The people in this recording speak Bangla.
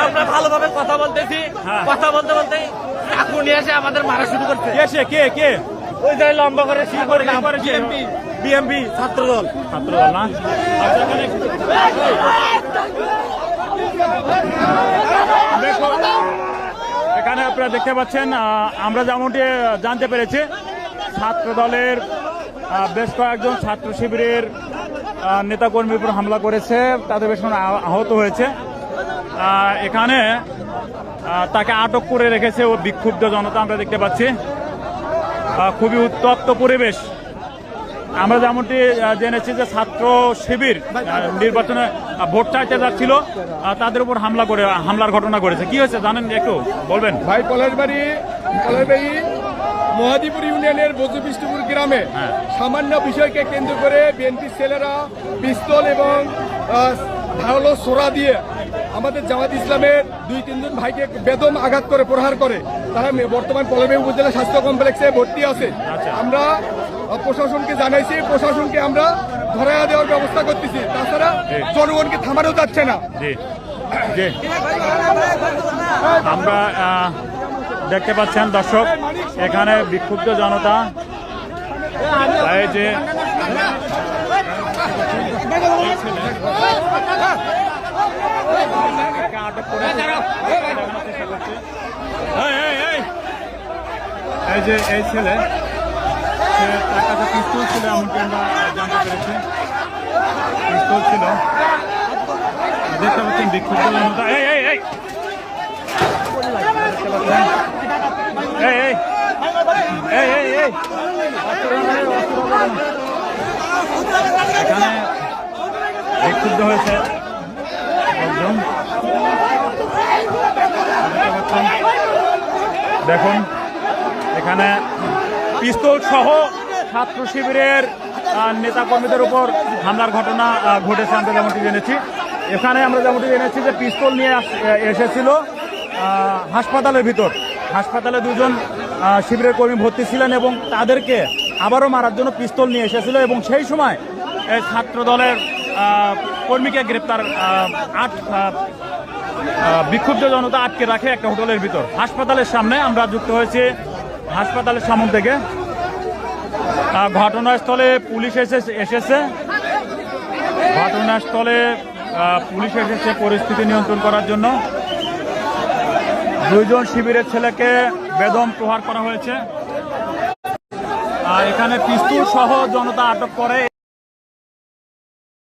আমরা ভালোভাবে কথা বলতেছি। হ্যাঁ। কথা বলতে বলতে চাকু নিয়ে এসে আমাদের মারা শুরু করছে। কে কে? কে? ওই জায়গায় লম্বা করে শিখ করে কি করেছে? বিএমপি। ছাত্র দল ছাত্র দল না এখানে- আপনারা দেখতে পাচ্ছেন আমরা যেমনটি জানতে পেরেছি ছাত্র দলের বেশ কয়েকজন ছাত্র শিবিরের নেতাকর্মীর উপর হামলা করেছে তাদের বেশ আহত হয়েছে। এখানে তাকে আটক করে রেখেছে ও বিক্ষুব্ধ জনতা আমরা দেখতে পাচ্ছি। খুবই উত্তপ্ত পরিবেশ। আমরা যেমনটি জেনেছি যে ছাত্র শিবির নির্বাচনে ভোট চাইতে যাচ্ছিল তাদের উপর হামলা করে হামলার ঘটনা করেছে কি হয়েছে জানেন একটু বলবেন? ভাই পলাশবাড়ি পলাশবাড়ি মহাদিপুর ইউনিয়নের বজুবিষ্ণুপুর গ্রামে হ্যাঁ। সামান্য বিষয়কে কেন্দ্র করে বিএনপি ছেলেরা পিস্তল এবং আহ, ধারালো সোরা দিয়ে আমাদের জামাত ইসলামের দুই তিনজন ভাইকে বেদম আঘাত করে প্রহার করে। তারা বর্তমান পলাশবাড়ি উপজেলা স্বাস্থ্য কমপ্লেক্সে ভর্তি আছে। আচ্ছা। আমরা প্রশাসনকে জানাইছি প্রশাসনকে আমরা ধরা দেওয়ার ব্যবস্থা করতেছি। তাছাড়া। জনগণকে থামানো যাচ্ছে না। আমরা দেখতে পাচ্ছেন দর্শক এখানে বিক্ষুব্ধ জনতা। যে এই, এই, এই। যে এই ছেলে সে তার কাছে পিস্তল ছিল এমনকি আমরা জানতে পেরেছি পিস্তল ছিল দেখতে পাচ্ছেন বিক্ষুব্ধ জনতা এই এই এই? এই এই এই এই এই এখানে বিক্ষুব্ধ হয়েছে। একজন দেখুন এখানে পিস্তল সহ ছাত্র শিবিরের আহ, নেতাকর্মীদের উপর হামলার ঘটনা ঘটেছে আমরা যেমনটি জেনেছি। এখানে আমরা যেমনটি জেনেছি যে পিস্তল নিয়ে এসেছিল হাসপাতালের ভিতর। হাসপাতালে দুজন শিবিরের কর্মী ভর্তি ছিলেন এবং তাদেরকে আবারও মারার জন্য পিস্তল নিয়ে এসেছিল এবং সেই সময় ছাত্র দলের কর্মীকে গ্রেপ্তার আট বিক্ষুব্ধ জনতা আটকে রাখে একটা হোটেলের ভিতর। হাসপাতালের সামনে আমরা যুক্ত হয়েছি হাসপাতালের সামনে থেকে। ঘটনাস্থলে পুলিশ এসে, এসেছে। ঘটনাস্থলে পুলিশ এসেছে পরিস্থিতি নিয়ন্ত্রণ করার জন্য। দুইজন শিবিরের ছেলেকে বেদম প্রহার করা হয়েছে। আর এখানে পিস্তুল সহ জনতা আটক করে।